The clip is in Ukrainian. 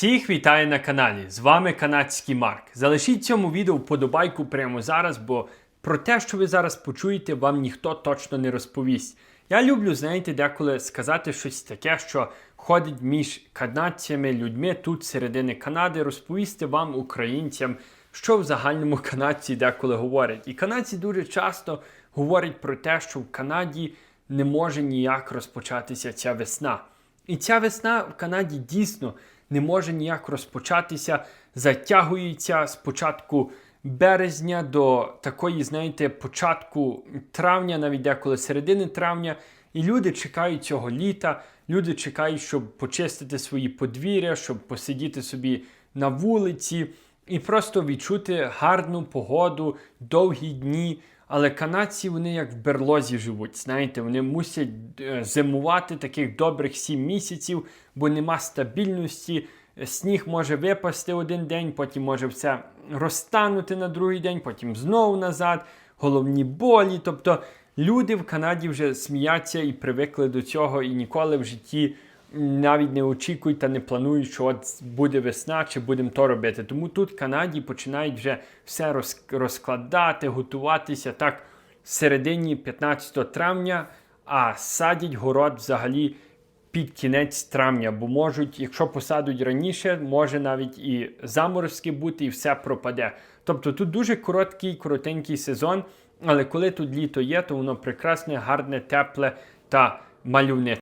Всіх вітаю на каналі. З вами канадський Марк. Залишіть цьому відео вподобайку прямо зараз, бо про те, що ви зараз почуєте, вам ніхто точно не розповість. Я люблю, знаєте, деколи сказати щось таке, що ходить між канадцями, людьми тут середини Канади, розповісти вам, українцям, що в загальному канадці деколи говорять. І канадці дуже часто говорять про те, що в Канаді не може ніяк розпочатися ця весна. І ця весна в Канаді дійсно не може ніяк розпочатися, затягується з початку березня до такої, знаєте, початку травня, навіть деколи середини травня. І люди чекають цього літа, люди чекають, щоб почистити свої подвір'я, щоб посидіти собі на вулиці і просто відчути гарну погоду, довгі дні. Але канадці вони як в берлозі живуть. Знаєте, вони мусять е, зимувати таких добрих сім місяців, бо нема стабільності. Сніг може випасти один день, потім може все розтанути на другий день, потім знову назад, головні болі. Тобто люди в Канаді вже сміються і привикли до цього, і ніколи в житті навіть не очікують та не планують, що от буде весна чи будемо то робити. Тому тут в Канаді починають вже все розкладати, готуватися так в середині 15 травня, а садять город взагалі під кінець травня, бо можуть, якщо посадуть раніше, може навіть і заморозки бути, і все пропаде. Тобто тут дуже короткий, коротенький сезон, але коли тут літо є, то воно прекрасне, гарне, тепле та мальовниче.